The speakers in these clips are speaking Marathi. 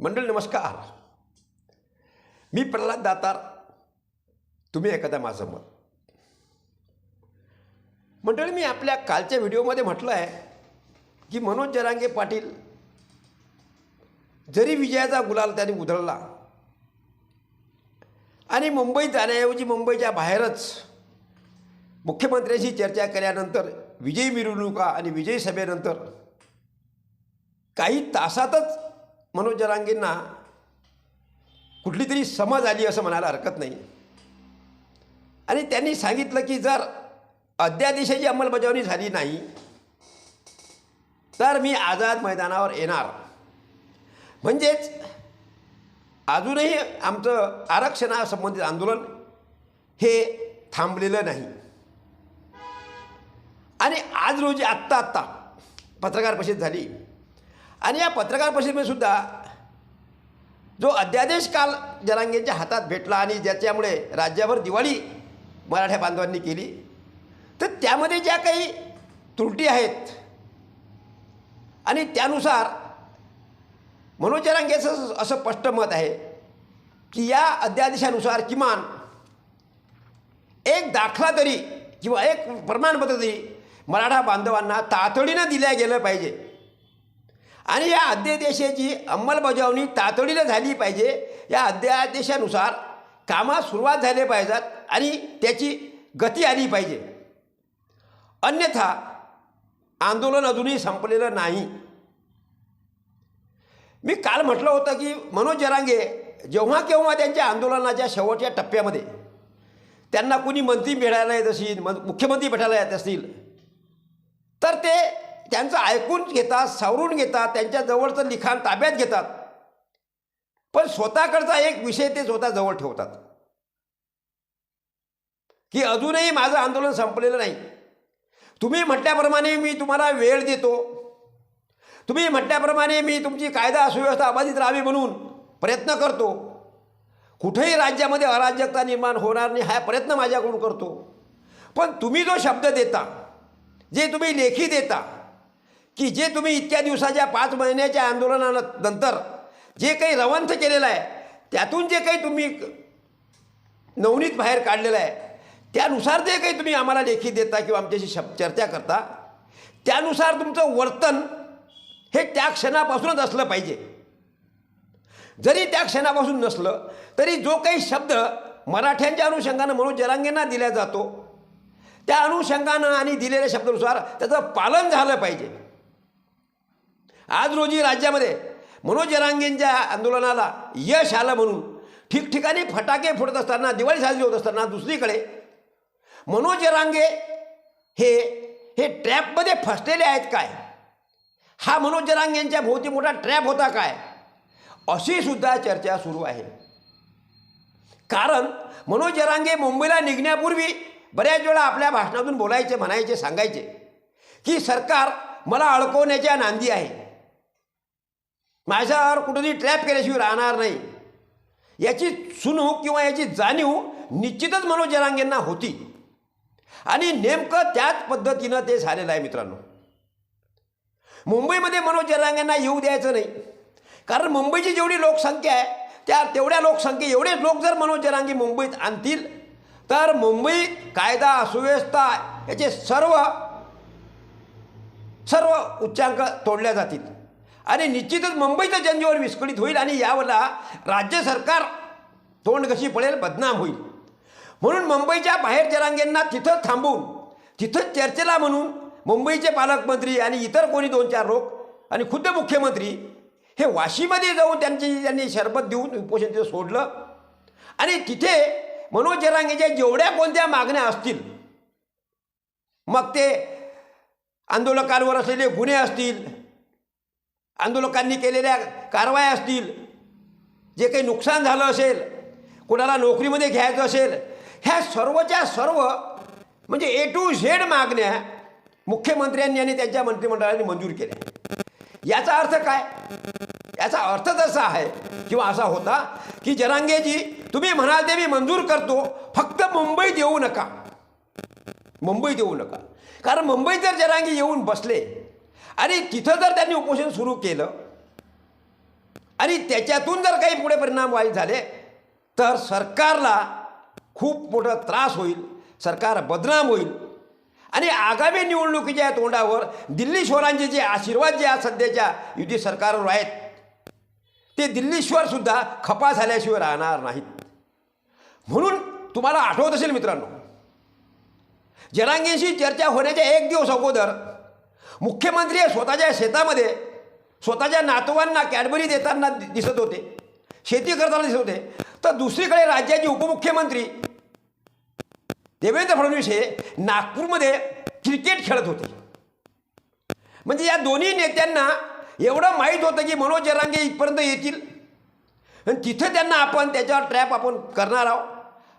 मंडळ नमस्कार. मी प्रल्हाद दातार. तुम्ही एखादा माझं मत. मंडळी मी आपल्या कालच्या व्हिडिओमध्ये म्हटलं आहे की मनोज जरांगे पाटील जरी विजयाचा गुलाल त्यांनी उधळला आणि मुंबईत जाण्याऐवजी मुंबईच्या बाहेरच मुख्यमंत्र्यांशी चर्चा केल्यानंतर विजयी मिरवणुका आणि विजयी सभेनंतर काही तासातच मनोज जरांगेंना कुठली तरी समज आली असं म्हणायला हरकत नाही. आणि त्यांनी सांगितलं की जर अध्यादेशाची अंमलबजावणी झाली नाही तर मी आझाद मैदानावर येणार. म्हणजेच अजूनही आमचं आरक्षणासंबंधित आंदोलन हे थांबलेलं नाही. आणि आज रोजी आत्ता आत्ता पत्रकार परिषद झाली. आणि या पत्रकार परिषदेमध्ये जो अध्यादेश काल जरांगेंच्या हातात भेटला आणि ज्याच्यामुळे राज्याभर दिवाळी मराठ्या बांधवांनी केली तर त्यामध्ये ज्या काही त्रुटी आहेत आणि त्यानुसार मनोज जरांगेचं असं स्पष्ट मत आहे की या अध्यादेशानुसार किमान एक दाखला तरी किंवा एक प्रमाणपत्र तरी मराठा बांधवांना तातडीनं दिल्या गेलं पाहिजे. आणि या अध्यादेशाची अंमलबजावणी तातडीनं झाली पाहिजे. या अध्यादेशानुसार कामात सुरुवात झाली पाहिजेत आणि त्याची गती आली पाहिजे. अन्यथा आंदोलन अजूनही संपलेलं नाही. मी काल म्हटलं होतं की मनोज जरांगे जेव्हा केव्हा त्यांच्या आंदोलनाच्या शेवटच्या टप्प्यामध्ये त्यांना कुणी मंत्री भेटायला येत असतील म मुख्यमंत्री भेटायला येत असतील तर ते त्यांचं ऐकून घेतात सावरून घेतात त्यांच्या जवळचं लिखाण ताब्यात घेतात. पण स्वतःकडचा एक विषय ते स्वतः जवळ ठेवतात. की अजूनही माझं आंदोलन संपलेलं नाही. तुम्ही म्हटल्याप्रमाणे मी तुम्हाला वेळ देतो. तुम्ही म्हटल्याप्रमाणे मी तुमची कायदा सुव्यवस्था अबाधित राहावी म्हणून प्रयत्न करतो. कुठेही राज्यामध्ये अराजकता निर्माण होणार नाही हा प्रयत्न माझ्याकडून करतो. पण तुम्ही जो शब्द देता जे तुम्ही लेखी देता की जे तुम्ही इतक्या दिवसाच्या पाच महिन्याच्या आंदोलनानंतर जे काही रवंथ केलेलं आहे त्यातून जे काही तुम्ही नवनीत बाहेर काढलेलं आहे त्यानुसार जे काही तुम्ही आम्हाला लेखी देता किंवा आमच्याशी शब चर्चा करता त्यानुसार तुमचं वर्तन हे त्या क्षणापासूनच असलं पाहिजे. जरी त्या क्षणापासून नसलं तरी जो काही शब्द मराठ्यांच्या अनुषंगानं म्हणून जरांगेंना दिला जातो त्या अनुषंगानं आणि दिलेल्या शब्दानुसार त्याचं पालन झालं पाहिजे. आज रोजी राज्यामध्ये मनोज जरांगेंच्या आंदोलनाला यश आलं म्हणून ठिकठिकाणी फटाके फोडत असताना दिवाळी साजरी होत असताना दुसरीकडे मनोज जरांगे हे हे ट्रॅपमध्ये फसलेले आहेत काय? हा मनोज जरांगेंच्या भोवती मोठा ट्रॅप होता काय? अशी सुद्धा चर्चा सुरू आहे. कारण मनोज जरांगे मुंबईला निघण्यापूर्वी बऱ्याच वेळा आपल्या भाषणातून बोलायचे म्हणायचे सांगायचे की सरकार मला अडकवण्याच्या नांदी आहे. माझ्यावर कुठेतरी ट्रॅप केल्याशिवाय राहणार नाही. याची सुनू किंवा याची जाणीव निश्चितच मनोज जरांगेंना होती. आणि नेमकं त्याच पद्धतीनं ते झालेलं आहे मित्रांनो. मुंबईमध्ये मनोज जरांगेंना येऊ द्यायचं नाही. कारण मुंबईची जेवढी लोकसंख्या आहे त्या तेवढ्या लोकसंख्ये एवढेच लोक जर मनोज जरांगे मुंबईत आणतील तर मुंबईत कायदा सुव्यवस्था याचे सर्व सर्व उच्चांक तोडल्या जातील. आणि निश्चितच मुंबईचं जनजीवन विस्कळीत होईल आणि यावेळेला राज्य सरकार तोंड कशी पडेल? बदनाम होईल. म्हणून मुंबईच्या बाहेर जरांगेंना तिथं थांबवून तिथं चर्चेला म्हणून मुंबईचे पालकमंत्री आणि इतर कोणी दोन चार लोक आणि खुद्द मुख्यमंत्री हे वाशीमध्ये जाऊन त्यांची त्यांनी शरबत देऊन उपोषण तिथं सोडलं. आणि तिथे मनोज जरांगेच्या जेवढ्या कोणत्या मागण्या असतील मग ते आंदोलकांवर असलेले गुन्हे असतील आंदोलकांनी केलेल्या कारवाया असतील जे काही नुकसान झालं असेल कोणाला नोकरीमध्ये घ्यायचं असेल ह्या सर्वच्या सर्व म्हणजे ए टू झेड मागण्या मुख्यमंत्र्यांनी आणि त्यांच्या मंत्रिमंडळाने मंजूर केल्या. याचा अर्थ काय? याचा अर्थच असा आहे किंवा असा होता की जरांगेजी तुम्ही म्हणाल ते मी मंजूर करतो फक्त मुंबईत येऊ नका. मुंबईत येऊ नका. कारण मुंबईत जर जरांगे येऊन बसले आणि तिथं जर त्यांनी उपोषण सुरू केलं आणि त्याच्यातून जर काही पुढे परिणाम वाईट झाले तर सरकारला खूप मोठा त्रास होईल सरकार बदनाम होईल. आणि आगामी निवडणुकीच्या तोंडावर दिल्लीश्वरांचे जे आशीर्वाद जे आज सध्याच्या युती सरकारवर आहेत ते दिल्लीश्वरसुद्धा खपा झाल्याशिवाय राहणार नाहीत. म्हणून तुम्हाला आठवत असेल मित्रांनो जनांगेंशी चर्चा होण्याच्या एक दिवस अगोदर मुख्यमंत्री हे स्वतःच्या शेतामध्ये स्वतःच्या नातवांना कॅडबरी देताना दिसत होते. शेती करताना दिसत होते. तर दुसरीकडे राज्याचे उपमुख्यमंत्री देवेंद्र फडणवीस हे नागपूरमध्ये क्रिकेट खेळत होते. म्हणजे या दोन्ही नेत्यांना एवढं माहीत होतं की मनोज जरांगे इथपर्यंत येतील. आणि तिथं त्यांना आपण त्याच्यावर ट्रॅप आपण करणार आहोत.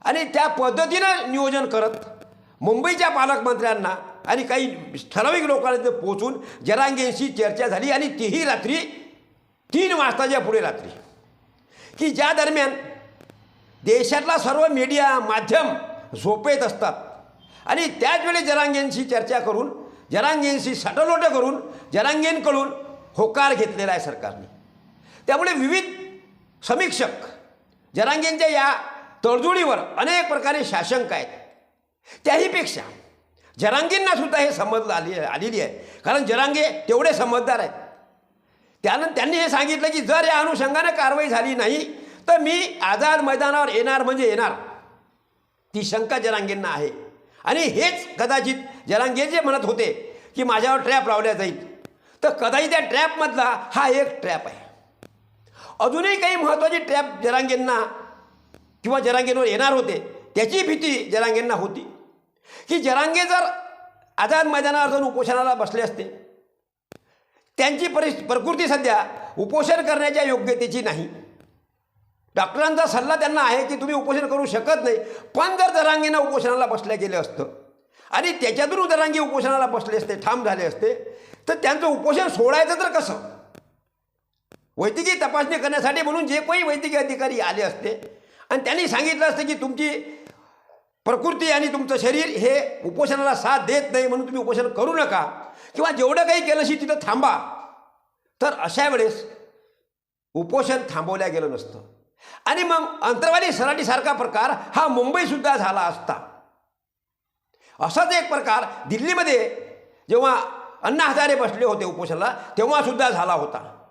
आणि त्या पद्धतीनं नियोजन करत मुंबईच्या पालकमंत्र्यांना आणि काही ठराविक लोकांना तिथे पोचून जरांगेंशी चर्चा झाली आणि तीही रात्री तीन वाजताच्या पुढे रात्री. की ज्या दरम्यान देशातला सर्व मीडिया माध्यम झोपेत असतात. आणि त्याच वेळी जरांगेंशी चर्चा करून जरांगेंशी सटलोटं करून जरांगेंकडून होकार घेतलेला आहे सरकारने. त्यामुळे विविध समीक्षक जरांगेंच्या या तडजोडीवर अनेक प्रकारे शासंक आहेत. त्याहीपेक्षा जरांगींना सुद्धा हे समजलं आली आलेली आहे. कारण जरांगे तेवढे समजदार आहेत. त्यानं त्यांनी हे सांगितलं की जर या अनुषंगाने कारवाई झाली नाही तर मी आझाद मैदानावर येणार म्हणजे येणार. ती शंका जरांगेंना आहे. आणि हेच कदाचित जरांगे जे म्हणत होते की माझ्यावर ट्रॅप लावल्या जाईल. तर कदाचित त्या ट्रॅपमधला हा एक ट्रॅप आहे. अजूनही काही महत्त्वाची ट्रॅप जरांगेंना किंवा जरांगेंवर येणार होते त्याची भीती जरांगेंना होती. की जरांगे जर आझाद मैदानावर जाऊन उपोषणाला बसले असते त्यांची परि प्रकृती सध्या उपोषण करण्याच्या योग्यतेची नाही. डॉक्टरांचा सल्ला त्यांना आहे की तुम्ही उपोषण करू शकत नाही पण जर दरांगीनं उपोषणाला बसल्या गेलं असतं आणि त्याच्यातून जरांगी उपोषणाला बसले असते ठाम झाले असते तर त्यांचं उपोषण सोडायचं तर कसं? वैद्यकीय तपासणी करण्यासाठी म्हणून जे काही वैद्यकीय अधिकारी आले असते आणि त्यांनी सांगितलं असतं की तुमची प्रकृती आणि तुमचं शरीर हे उपोषणाला साथ देत नाही म्हणून तुम्ही उपोषण करू नका. किंवा जेवढं काही केलंशी तिथं थांबा. तर अशा वेळेस उपोषण थांबवल्या गेलं नसतं. आणि मग अंतरवाली सराटीसारखा प्रकार हा मुंबईसुद्धा झाला असता. असाच एक प्रकार दिल्लीमध्ये जेव्हा अण्णा हजारे बसले होते उपोषणाला तेव्हासुद्धा झाला होता.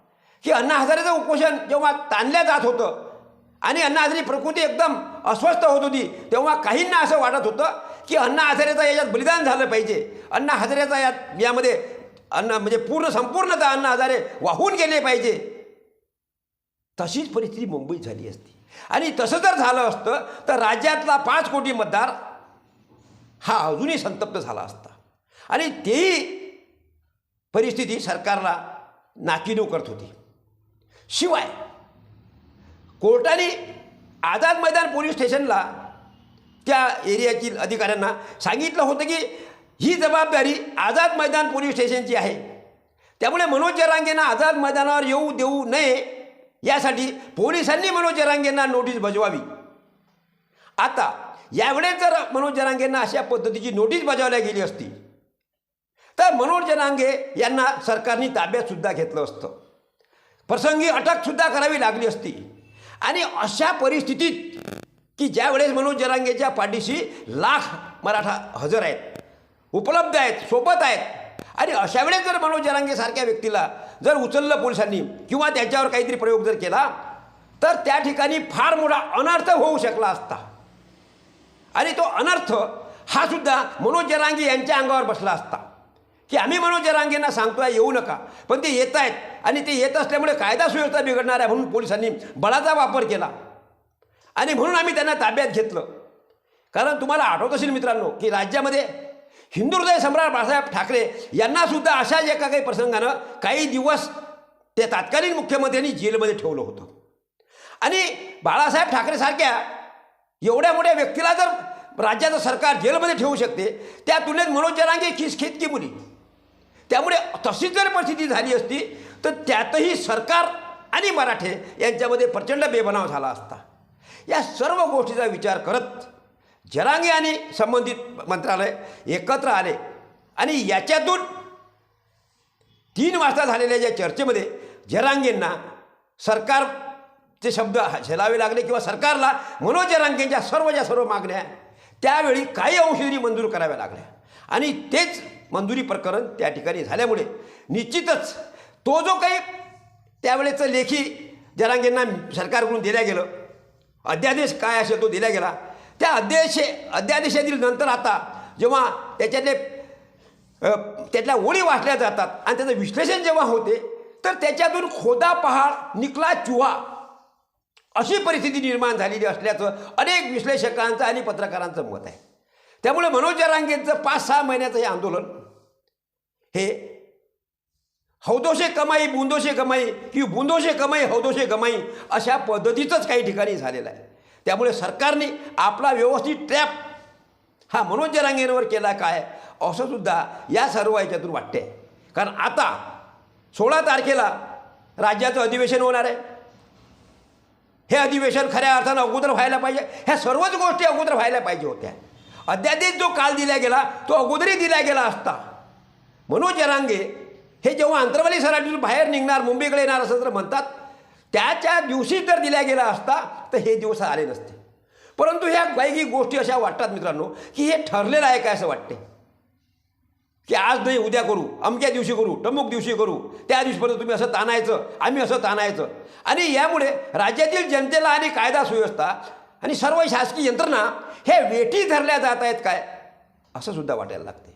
की अण्णा हजारेचं उपोषण जेव्हा ताणल्या जात होतं आणि अण्णा हजारे प्रकृती एकदम अस्वस्थ होत होती तेव्हा काहींना असं वाटत होतं की अण्णा हजारेचा याच्यात बलिदान झालं पाहिजे. अण्णा हजारेचा यात यामध्ये अण्णा म्हणजे पूर्ण संपूर्णतः अण्णा हजारे वाहून गेले पाहिजे. तशीच परिस्थिती मुंबईत झाली असती. आणि तसं जर झालं असतं तर राज्यातला पाच कोटी मतदार हा अजूनही संतप्त झाला असता. आणि तेही परिस्थिती सरकारला नाकिनू करत होती. शिवाय कोर्टाने आझाद मैदान पोलीस स्टेशनला त्या एरियातील अधिकाऱ्यांना सांगितलं होतं की ही जबाबदारी आझाद मैदान पोलीस स्टेशनची आहे. त्यामुळे मनोज जरांगेंना आझाद मैदानावर येऊ देऊ नये यासाठी पोलिसांनी मनोज जरांगेंना नोटीस बजवावी. आता यावेळेस जर मनोज जरांगेंना अशा पद्धतीची नोटीस बजावल्या गेली असती तर मनोज जरांगे यांना सरकारने ताब्यातसुद्धा घेतलं असतं. प्रसंगी अटकसुद्धा करावी लागली असती. आणि अशा परिस्थितीत की ज्या वेळेस मनोज जरांगेच्या पाठीशी लाख मराठा हजर आहेत उपलब्ध आहेत सोबत आहेत आणि अशा वेळेस जर मनोज जरांगेसारख्या व्यक्तीला जर उचललं पोलिसांनी किंवा त्याच्यावर काहीतरी प्रयोग जर केला तर त्या ठिकाणी फार मोठा अनर्थ होऊ शकला असता. आणि तो अनर्थ हा सुद्धा मनोज जरांगे यांच्या अंगावर बसला असता. की आम्ही मनोज जरांगेंना सांगतोय येऊ नका. पण ते येत आहेत आणि ते येत असल्यामुळे कायदा सुव्यवस्था बिघडणार आहे म्हणून पोलिसांनी बळाचा वापर केला. आणि म्हणून आम्ही त्यांना ताब्यात घेतलं. कारण तुम्हाला आठवत असेल मित्रांनो की राज्यामध्ये हिंदू हृदय सम्राट बाळासाहेब ठाकरे यांनासुद्धा अशाच एका काही प्रसंगानं काही दिवस ते तात्कालीन मुख्यमंत्र्यांनी जेलमध्ये ठेवलं होतं. आणि बाळासाहेब ठाकरेसारख्या एवढ्या मोठ्या व्यक्तीला जर राज्याचं सरकार जेलमध्ये ठेवू शकते त्या तुलनेत मनोज जरांगे खिसखेत की मुली? त्यामुळे तशीच जर परिस्थिती झाली असती तर त्यातही सरकार आणि मराठे यांच्यामध्ये प्रचंड बेबनाव झाला असता. या सर्व गोष्टीचा विचार करत जरांगे आणि संबंधित मंत्रालय एकत्र आले आणि याच्यातून तीन वाजता झालेल्या ज्या चर्चेमध्ये जरांगेंना सरकारचे शब्द झेलावे लागले किंवा सरकारला मनोज जरांगेंच्या सर्वच्या सर्व मागण्या त्यावेळी काही अंशरी मंजूर कराव्या लागल्या. आणि तेच मंजुरी प्रकरण त्या ठिकाणी झाल्यामुळे निश्चितच तो जो काही त्यावेळेचं लेखी जरांगेंना सरकारकडून दिल्या गेलं अध्यादेश काय असेल तो दिला गेला. त्या अध्यादेशे अध्यादेशातील नंतर आता जेव्हा त्याच्यातले त्यातल्या ओळी वाचल्या जातात आणि त्याचं विश्लेषण जेव्हा होते तर त्याच्यातून खोदा पहाड निकला चुहा अशी परिस्थिती निर्माण झालेली असल्याचं अनेक विश्लेषकांचं आणि पत्रकारांचं मत आहे. त्यामुळे मनोज जरांगेंचं पाच सहा महिन्याचं हे आंदोलन हे हौदोशे कमाई बुंदोशे कमाई किंवा बुंदोशे कमाई हौदोशे कमाई अशा पद्धतीचंच काही ठिकाणी झालेलं आहे. त्यामुळे सरकारने आपला व्यवस्थित ट्रॅप हा मनोज जरांगेंवर केला काय असं सुद्धा या सर्व याच्यातून वाटते कारण आता सोळा तारखेला राज्याचं अधिवेशन होणार आहे. हे अधिवेशन खऱ्या अर्थानं अगोदर व्हायला पाहिजे. ह्या सर्वच गोष्टी अगोदर व्हायला पाहिजे होत्या. अध्यादेश जो काल दिला गेला तो अगोदरही दिला गेला असता. मनोज जरांगे हे जेव्हा अंतरवाली सराटीतून बाहेर निघणार मुंबईकडे येणार असं तर म्हणतात त्याच्या दिवशी जर दिल्या गेला असता तर हे दिवस आले नसते. परंतु ह्या काही गोष्टी अशा वाटतात मित्रांनो की हे ठरलेलं आहे काय असं वाटते? की आज नाही उद्या करू अमक्या दिवशी करू टमुक दिवशी करू त्या दिवशीपर्यंत तुम्ही असं ताणायचं आम्ही असं ताणायचं. आणि यामुळे राज्यातील जनतेला आणि कायदा सुव्यवस्था आणि सर्व शासकीय यंत्रणा हे वेठी धरल्या जात आहेत काय असं सुद्धा वाटायला लागते.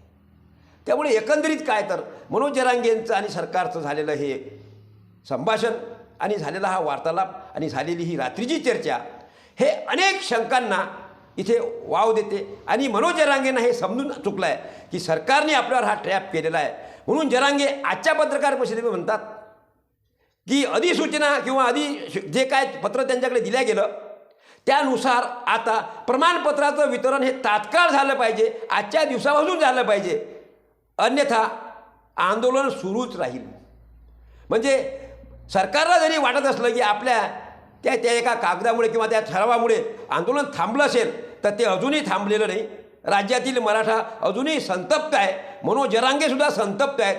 त्यामुळे एकंदरीत काय तर मनोज जरांगेंचं आणि सरकारचं झालेलं हे संभाषण आणि झालेला हा वार्तालाप आणि झालेली ही रात्रीची चर्चा हे अनेक शंकांना इथे वाव देते. आणि मनोज जरांगेंना हे समजून चुकलं आहे की सरकारने आपल्यावर हा ट्रॅप केलेला आहे. म्हणून जरांगे आजच्या पत्रकार परिषदेमध्ये म्हणतात की अधिसूचना किंवा अधि जे काय पत्र त्यांच्याकडे दिलं गेलं त्यानुसार आता प्रमाणपत्राचं वितरण हे तात्काळ झालं पाहिजे. आजच्या दिवसापासून झालं पाहिजे. अन्यथा आंदोलन सुरूच राहील. म्हणजे सरकारला जरी वाटत असलं की आपल्या त्या त्या एका कागदामुळे किंवा त्या ठरावामुळे आंदोलन थांबलं असेल तर ते अजूनही थांबलेलं नाही. राज्यातील मराठा अजूनही संतप्त आहे. मनोज जरांगेसुद्धा संतप्त आहेत.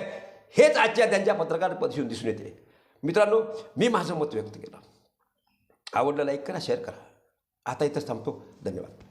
हेच आजच्या त्यांच्या पत्रकार परिषदेतून दिसून येते. मित्रांनो मी माझं मत व्यक्त केलं. आवडलं लाईक करा शेअर करा. आता इथंच थांबतो. धन्यवाद.